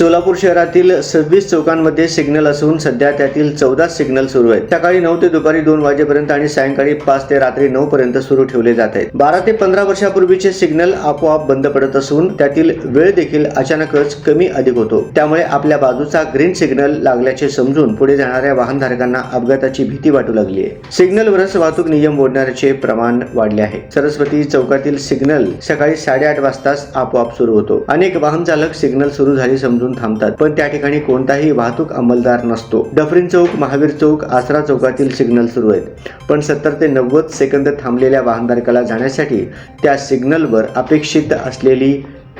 सोलापूर शहरातील सव्वीस चौकांमध्ये सिग्नल असून सध्या त्यातील चौदा सिग्नल सुरू आहेत. सकाळी नऊ ते दुपारी दोन वाजेपर्यंत आणि सायंकाळी पाच ते रात्री नऊ पर्यंत सुरू ठेवले जात आहेत. बारा ते पंधरा वर्षापूर्वीचे सिग्नल आपोआप बंद पडत असून त्यातील वेळ देखील अचानकच कमी अधिक होतो. त्यामुळे आपल्या बाजूचा ग्रीन सिग्नल लागल्याचे समजून पुढे जाणाऱ्या वाहनधारकांना अपघाताची भीती वाटू लागली आहे. सिग्नलवरच वाहतूक नियम मोडणाऱ्याचे प्रमाण वाढले आहे. सरस्वती चौकातील सिग्नल सकाळी साडेआठ वाजताच आपोआप सुरू होतो. अनेक वाहन चालक सिग्नल सुरू झाली समजून थांबतात. पण त्या ठिकाणी कोणताही वाहतूक अंमलदार नसतो. डफरीन चौक महावीर चौक आसरा चौकातील सिग्नल सुरू आहेत. पण सत्तर ते नव्वद सेकंद थांबलेल्या वाहनधारकाला जाण्यासाठी त्या सिग्नलवर अपेक्षित असलेली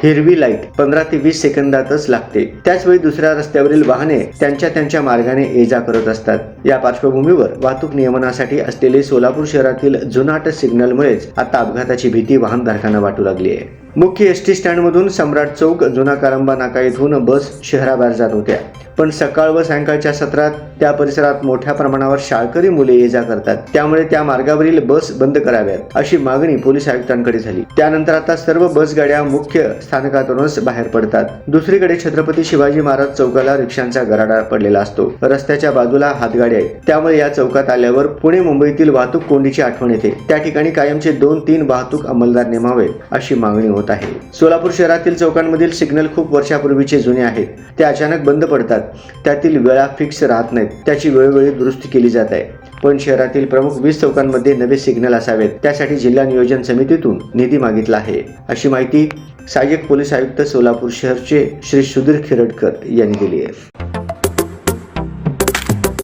हिरवी लाइट पंधरा ते वीस सेकंदातच लागते. त्याचवेळी दुसऱ्या रस्त्यावरील वाहने त्यांच्या त्यांच्या मार्गाने ये जा करत असतात. या पार्श्वभूमीवर वाहतूक नियमनासाठी असलेले सोलापूर शहरातील जुनाट सिग्नलमुळेच आता अपघाताची भीती वाहनधारकांना वाटू लागली आहे. मुख्य एस टी स्टँडमधून सम्राट चौक जुना कारंबा नाका येथून बस शहराबाहेर जात होत्या. पण सकाळ व सायंकाळच्या सत्रात त्या परिसरात मोठ्या प्रमाणावर शाळकरी मुले ये जा करतात. त्यामुळे त्या मार्गावरील बस बंद कराव्यात अशी मागणी पोलीस आयुक्तांकडे झाली. त्यानंतर आता सर्व बस गाड्या मुख्य स्थानकातूनच बाहेर पडतात. दुसरीकडे छत्रपती शिवाजी महाराज चौकाला रिक्षांचा गराडा पडलेला असतो. रस्त्याच्या बाजूला हातगाड्या आहेत. त्यामुळे या चौकात आल्यावर पुणे मुंबईतील वाहतूक कोंडीची आठवण येते. त्या ठिकाणी कायमचे दोन तीन वाहतूक अंमलदार नेमावे अशी मागणी होती होत आहे. सोलापूर शहरातील चौकांमधील सिग्नल खूप वर्षापूर्वीचे जुने आहेत. ते अचानक बंद पडतात. त्यातील वेळा फिक्स राहत नाहीत. त्याची वेळोवेळी दुरुस्ती केली जात आहे. पण शहरातील प्रमुख वीस चौकांमध्ये नवे सिग्नल असावेत. त्यासाठी जिल्हा नियोजन समितीतून निधी मागितला आहे. अशी माहिती सहाय्यक पोलीस आयुक्त सोलापूर शहरचे श्री सुधीर खिरडकर यांनी दिली आहे.